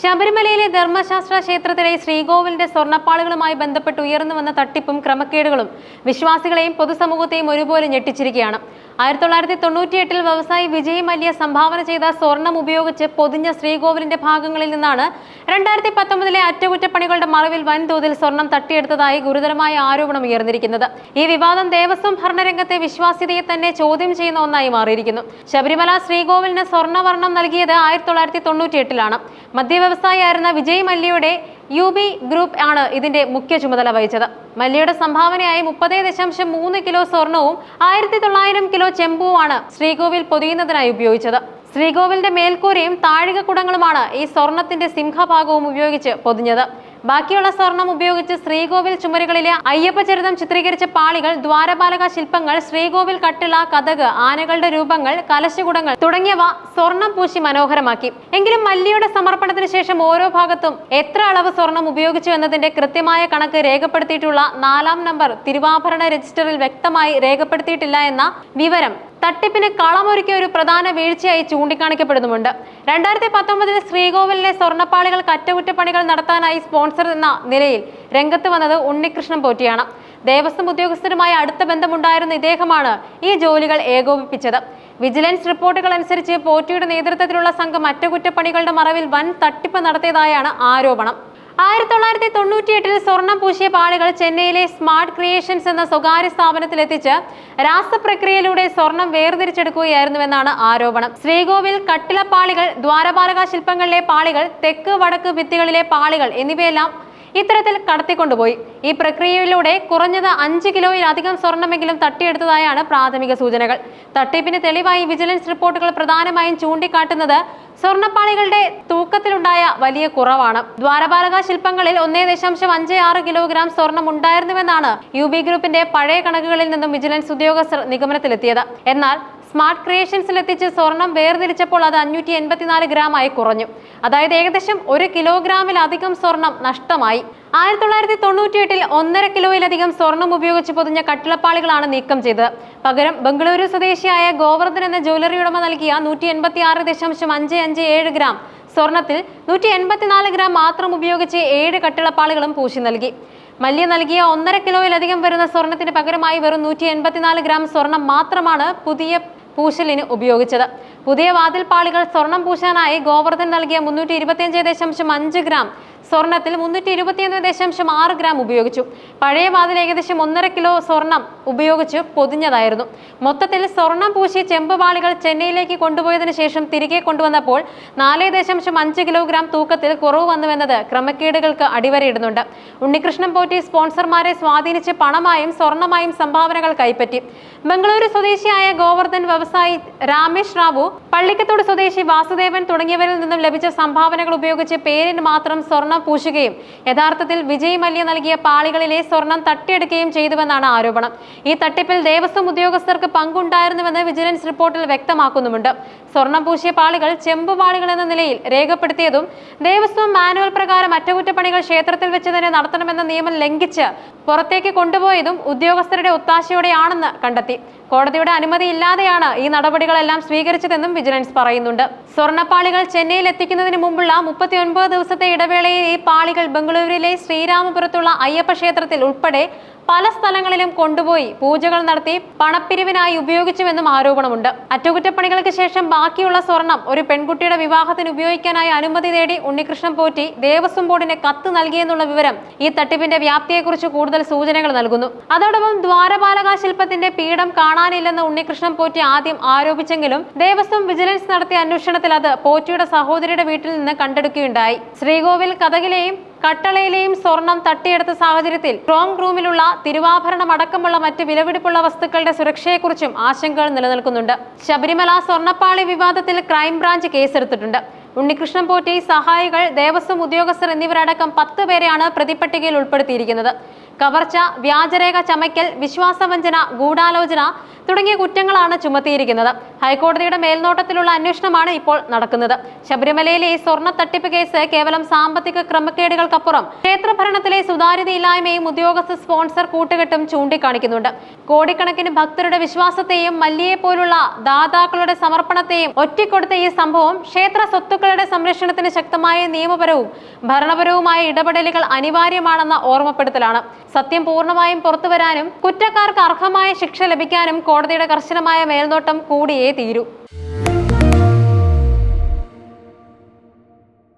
ശബരിമലയിലെ ധർമ്മശാസ്ത്ര ക്ഷേത്രത്തിലെ ശ്രീകോവിലിന്റെ സ്വർണപ്പാളുകളുമായി ബന്ധപ്പെട്ട് ഉയർന്നു വന്ന തട്ടിപ്പും ക്രമക്കേടുകളും വിശ്വാസികളെയും പൊതുസമൂഹത്തെയും ഒരുപോലെ ഞെട്ടിച്ചിരിക്കുകയാണ്. ആയിരത്തി തൊള്ളായിരത്തി തൊണ്ണൂറ്റിയെട്ടിൽ വ്യവസായി വിജയ് മല്യ സംഭാവന ചെയ്ത സ്വർണം ഉപയോഗിച്ച് പൊതിഞ്ഞ ശ്രീകോവിലിന്റെ ഭാഗങ്ങളിൽ നിന്നാണ് രണ്ടായിരത്തി പത്തൊമ്പതിലെ അറ്റകുറ്റപ്പണികളുടെ മറവിൽ വൻതോതിൽ സ്വർണം തട്ടിയെടുത്തതായി ഗുരുതരമായ ആരോപണം ഉയർന്നിരിക്കുന്നത്. ഈ വിവാദം ദേവസ്വം ഭരണരംഗത്തെ വിശ്വാസ്യതയെ തന്നെ ചോദ്യം ചെയ്യുന്ന ഒന്നായി മാറിയിരിക്കുന്നു. ശബരിമല ശ്രീകോവിലിന് സ്വർണവർണം നൽകിയത് ആയിരത്തി തൊള്ളായിരത്തി തൊണ്ണൂറ്റിയെട്ടിലാണ്. മദ്യവ്യവസായിയായിരുന്ന വിജയ് മല്യയുടെ യു ബി ഗ്രൂപ്പ് ആണ് ഇതിന്റെ മുഖ്യ ചുമതല വഹിച്ചത്. മല്യയുടെ സംഭാവനയായി മുപ്പത് ദശാംശം മൂന്ന് കിലോ സ്വർണവും ആയിരത്തി തൊള്ളായിരം കിലോ ചെമ്പുവുമാണ് ശ്രീകോവിൽ പൊതിയുന്നതിനായി ഉപയോഗിച്ചത്. ശ്രീകോവിലിന്റെ മേൽക്കൂരയും താഴികക്കുടങ്ങളുമാണ് ഈ സ്വർണത്തിന്റെ സിംഹഭാഗവും ഉപയോഗിച്ച് പൊതിഞ്ഞത്. ബാക്കിയുള്ള സ്വർണം ഉപയോഗിച്ച് ശ്രീകോവിൽ ചുമരുകളിലെ അയ്യപ്പചരിതം ചിത്രീകരിച്ച പാളികൾ ദ്വാരപാലക ശില്പങ്ങൾ ശ്രീകോവിൽ കട്ടിള കഥക് ആനകളുടെ രൂപങ്ങൾ കലശകുടങ്ങൾ തുടങ്ങിയവ സ്വർണം പൂശി മനോഹരമാക്കി. എങ്കിലും മല്ലിയുടെ സമർപ്പണത്തിന് ശേഷം ഓരോ ഭാഗത്തും എത്ര അളവ് സ്വർണം ഉപയോഗിച്ചു എന്നതിന്റെ കൃത്യമായ കണക്ക് രേഖപ്പെടുത്തിയിട്ടുള്ള നാലാം നമ്പർ തിരുവാഭരണ രജിസ്റ്ററിൽ വ്യക്തമായി രേഖപ്പെടുത്തിയിട്ടില്ല എന്ന വിവരം തട്ടിപ്പിന് കളമൊരുക്കിയ ഒരു പ്രധാന വീഴ്ചയായി ചൂണ്ടിക്കാണിക്കപ്പെടുന്നുമുണ്ട്. രണ്ടായിരത്തി പത്തൊമ്പതിൽ ശ്രീകോവിലിലെ സ്വർണപ്പാളികൾക്ക് അറ്റകുറ്റപ്പണികൾ നടത്താനായി സ്പോൺസർ എന്ന നിലയിൽ രംഗത്ത് വന്നത് ഉണ്ണികൃഷ്ണൻ പോറ്റിയാണ്. ദേവസ്വം ഉദ്യോഗസ്ഥരുമായി അടുത്ത ബന്ധമുണ്ടായിരുന്ന ഇദ്ദേഹമാണ് ഈ ജോലികൾ ഏകോപിപ്പിച്ചത്. വിജിലൻസ് റിപ്പോർട്ടുകൾ അനുസരിച്ച് പോറ്റിയുടെ നേതൃത്വത്തിലുള്ള സംഘം അറ്റകുറ്റപ്പണികളുടെ മറവിൽ വൻ തട്ടിപ്പ് നടത്തിയതായാണ് ആരോപണം. ആയിരത്തി തൊള്ളായിരത്തി തൊണ്ണൂറ്റിയെട്ടിൽ സ്വർണം പൂശിയ പാളികൾ ചെന്നൈയിലെ സ്മാർട്ട് ക്രിയേഷൻസ് എന്ന സ്വകാര്യ സ്ഥാപനത്തിൽ എത്തിച്ച് രാസപ്രക്രിയയിലൂടെ സ്വർണം വേർതിരിച്ചെടുക്കുകയായിരുന്നുവെന്നാണ് ആരോപണം. ശ്രീകോവിൽ കട്ടിളപ്പാളികൾ ദ്വാരപാലക ശില്പങ്ങളിലെ പാളികൾ തെക്ക് വടക്ക് ഭിത്തികളിലെ പാളികൾ എന്നിവയെല്ലാം ഇത്തരത്തിൽ കടത്തിക്കൊണ്ടുപോയി. ഈ പ്രക്രിയയിലൂടെ കുറഞ്ഞത് അഞ്ച് കിലോയിലധികം സ്വർണമെങ്കിലും തട്ടിയെടുത്തതായാണ് പ്രാഥമിക സൂചനകൾ. തട്ടിപ്പിന് തെളിവായി വിജിലൻസ് റിപ്പോർട്ടുകൾ പ്രധാനമായും ചൂണ്ടിക്കാട്ടുന്നത് സ്വർണപ്പാളികളുടെ തൂക്കത്തിലുണ്ടായ വലിയ കുറവാണ്. ദ്വാരപാലക ശില്പങ്ങളിൽ ഒന്നേ ദശാംശം അഞ്ച് ആറ് കിലോഗ്രാം സ്വർണം ഉണ്ടായിരുന്നുവെന്നാണ് യു ബി ഗ്രൂപ്പിന്റെ പഴയ കണക്കുകളിൽ നിന്നും വിജിലൻസ് ഉദ്യോഗസ്ഥർ നിഗമനത്തിലെത്തിയത്. എന്നാൽ സ്മാർട്ട് ക്രിയേഷൻസിൽ എത്തിച്ച് സ്വർണം വേർതിരിച്ചപ്പോൾ അത് അഞ്ഞൂറ്റി എൺപത്തിനാല് ഗ്രാം ആയി കുറഞ്ഞു. അതായത് ഏകദേശം ഒരു കിലോഗ്രാമിലധികം സ്വർണം നഷ്ടമായി. ആയിരത്തി തൊള്ളായിരത്തി തൊണ്ണൂറ്റി എട്ടിൽ ഒന്നര കിലോയിലധികം സ്വർണം ഉപയോഗിച്ച് പൊതിഞ്ഞ കട്ടിളപ്പാളികളാണ് നീക്കം ചെയ്തത്. പകരം ബംഗളൂരു സ്വദേശിയായ ഗോവർദ്ധൻ എന്ന ജ്വല്ലറി ഉടമ നൽകിയ നൂറ്റി എൺപത്തി ആറ് ദശാംശം അഞ്ച് അഞ്ച് ഏഴ് ഗ്രാം സ്വർണത്തിൽ നൂറ്റി എൺപത്തിനാല് ഗ്രാം മാത്രം ഉപയോഗിച്ച് ഏഴ് കട്ടിളപ്പാളികളും പൂശി നൽകി. മല്യ നൽകിയ ഒന്നര കിലോയിലധികം വരുന്ന സ്വർണത്തിന് പകരമായി വെറും നൂറ്റി എൺപത്തിനാല് ഗ്രാം സ്വർണം മാത്രമാണ് പുതിയ പൂശലിന് ഉപയോഗിച്ചത്. പുതിയ വാതിൽപ്പാളികൾ സ്വർണം പൂശാനായി ഗോവർദ്ധൻ നൽകിയ മുന്നൂറ്റി ഇരുപത്തിയഞ്ച് ദശാംശം അഞ്ച് ഗ്രാം സ്വർണത്തിൽ മുന്നൂറ്റി ഇരുപത്തിയൊന്ന് ദശാംശം ആറ് ഗ്രാം ഉപയോഗിച്ചു. പഴയ വാതിൽ ഏകദേശം ഒന്നര കിലോ സ്വർണം ഉപയോഗിച്ച് പൊതിഞ്ഞതായിരുന്നു. മൊത്തത്തിൽ സ്വർണം പൂശിയ ചെമ്പ് പാളികൾ ചെന്നൈയിലേക്ക് കൊണ്ടുപോയതിനു ശേഷം തിരികെ കൊണ്ടുവന്നപ്പോൾ നാല് ദശാംശം അഞ്ച് കിലോഗ്രാം തൂക്കത്തിൽ കുറവ് വന്നുവെന്നത് ക്രമക്കേടുകൾക്ക് അടിവരയിടുന്നുണ്ട്. ഉണ്ണികൃഷ്ണൻ പോറ്റി സ്പോൺസർമാരെ സ്വാധീനിച്ച് പണമായും സ്വർണമായും സംഭാവനകൾ കൈപ്പറ്റി. ബംഗളൂരു സ്വദേശിയായ ഗോവർദ്ധൻ വ്യവസായി രാമേഷ് റാവു പള്ളിക്കത്തോട് സ്വദേശി വാസുദേവൻ തുടങ്ങിയവരിൽ നിന്നും ലഭിച്ച സംഭാവനകൾ ഉപയോഗിച്ച് പേരിന് മാത്രം സ്വർണം പൂശുകയും യഥാർത്ഥത്തിൽ വിജയ് മല്യ നൽകിയ പാളികളിലെ സ്വർണം തട്ടിയെടുക്കുകയും ചെയ്തുവെന്നാണ് ആരോപണം. ഈ തട്ടിപ്പിൽ ദേവസ്വം ഉദ്യോഗസ്ഥർക്ക് പങ്കുണ്ടായിരുന്നുവെന്ന് വിജിലൻസ് റിപ്പോർട്ടിൽ വ്യക്തമാക്കുന്നുമുണ്ട്. സ്വർണം പൂശിയ പാളികൾ ചെമ്പ് പാളികൾ എന്ന നിലയിൽ രേഖപ്പെടുത്തിയതും ദേവസ്വം മാനുവൽ പ്രകാരം അറ്റകുറ്റപ്പണികൾ ക്ഷേത്രത്തിൽ വെച്ച് തന്നെ നടത്തണമെന്ന നിയമം ലംഘിച്ച് പുറത്തേക്ക് കൊണ്ടുപോയതും ഉദ്യോഗസ്ഥരുടെ ഒത്താശയോടെയാണെന്ന് കണ്ടെത്തി. കോടതിയുടെ അനുമതിയില്ലാതെയാണ് ഈ നടപടികളെല്ലാം സ്വീകരിച്ചതെന്നും വിജിലൻസ് പറയുന്നുണ്ട്. സ്വർണപ്പാളികൾ ചെന്നൈയിൽ എത്തിക്കുന്നതിന് മുമ്പുള്ള മുപ്പത്തി ഒൻപത് ദിവസത്തെ ഇടവേളയിൽ ഈ പാളികൾ ബംഗളൂരുവിലെ ശ്രീരാമപുരത്തുള്ള അയ്യപ്പ ക്ഷേത്രത്തിൽ ഉൾപ്പെടെ പല സ്ഥലങ്ങളിലും കൊണ്ടുപോയി പൂജകൾ നടത്തി പണപ്പിരിവിനായി ഉപയോഗിച്ചുവെന്നും ആരോപണമുണ്ട്. അറ്റകുറ്റപ്പണികൾക്ക് ശേഷം ബാക്കിയുള്ള സ്വർണം ഒരു പെൺകുട്ടിയുടെ വിവാഹത്തിന് ഉപയോഗിക്കാനായി അനുമതി തേടി ഉണ്ണികൃഷ്ണൻ പോറ്റി ദേവസ്വം ബോർഡിന് കത്ത് നൽകിയെന്നുള്ള വിവരം ഈ തട്ടിപ്പിന്റെ വ്യാപ്തിയെക്കുറിച്ച് കൂടുതൽ സൂചനകൾ നൽകുന്നു. അതോടൊപ്പം ദ്വാരപാലക ശില്പത്തിന്റെ പീഠം കാണാനില്ലെന്ന് ഉണ്ണികൃഷ്ണൻ പോറ്റി ആദ്യം ആരോപിച്ചെങ്കിലും ദേവസ്വം വിജിലൻസ് നടത്തിയ അന്വേഷണത്തിൽ അത് പോറ്റിയുടെ സഹോദരിയുടെ വീട്ടിൽ നിന്ന് കണ്ടെടുക്കുകയുണ്ടായി. ശ്രീകോവിൽ കഥകിലെയും കട്ടളയിലെയും സ്വർണം തട്ടിയെടുത്ത സാഹചര്യത്തിൽ സ്ട്രോങ് റൂമിലുള്ള തിരുവാഭരണം അടക്കമുള്ള മറ്റ് വിലപിടിപ്പുള്ള വസ്തുക്കളുടെ സുരക്ഷയെക്കുറിച്ചും ആശങ്കകൾ നിലനിൽക്കുന്നുണ്ട്. ശബരിമല സ്വർണപ്പാളി വിവാദത്തിൽ ക്രൈംബ്രാഞ്ച് കേസെടുത്തിട്ടുണ്ട്. ഉണ്ണികൃഷ്ണൻ പോറ്റി സഹായികൾ ദേവസ്വം ഉദ്യോഗസ്ഥർ എന്നിവരടക്കം പത്ത് പേരെയാണ് പ്രതിപട്ടികയിൽ ഉൾപ്പെടുത്തിയിരിക്കുന്നത്. കവർച്ച വ്യാജരേഖ ചമയ്ക്കൽ വിശ്വാസവഞ്ചന ഗൂഢാലോചന തുടങ്ങിയ കുറ്റങ്ങളാണ് ചുമത്തിയിരിക്കുന്നത്. ഹൈക്കോടതിയുടെ മേൽനോട്ടത്തിലുള്ള അന്വേഷണമാണ് ഇപ്പോൾ നടക്കുന്നത്. ശബരിമലയിലെ ഈ സ്വർണ തട്ടിപ്പ് കേസ് കേവലം സാമ്പത്തിക ക്രമക്കേടുകൾക്കപ്പുറം ക്ഷേത്രഭരണത്തിലെ സുതാര്യതയില്ലായ്മയും ഉദ്യോഗസ്ഥ സ്പോൺസർ കൂട്ടുകെട്ടും ചൂണ്ടിക്കാണിക്കുന്നുണ്ട്. കോടിക്കണക്കിന് ഭക്തരുടെ വിശ്വാസത്തെയും മല്ലിയെ പോലുള്ള ദാതാക്കളുടെ സമർപ്പണത്തെയും ഒറ്റിക്കൊടുത്ത ഈ സംഭവം ക്ഷേത്ര സ്വത്തുക്കളുടെ സംരക്ഷണത്തിന് ശക്തമായ നിയമപരവും ഭരണപരവുമായ ഇടപെടലുകൾ അനിവാര്യമാണെന്ന ഓർമ്മപ്പെടുത്തലാണ്. സത്യം പൂർണമായും പുറത്തു വരാനും കുറ്റക്കാർക്ക് അർഹമായ ശിക്ഷ ലഭിക്കാനും കോടതിയുടെ കർശനമായ മേൽനോട്ടം കൂടിയേ തീരൂ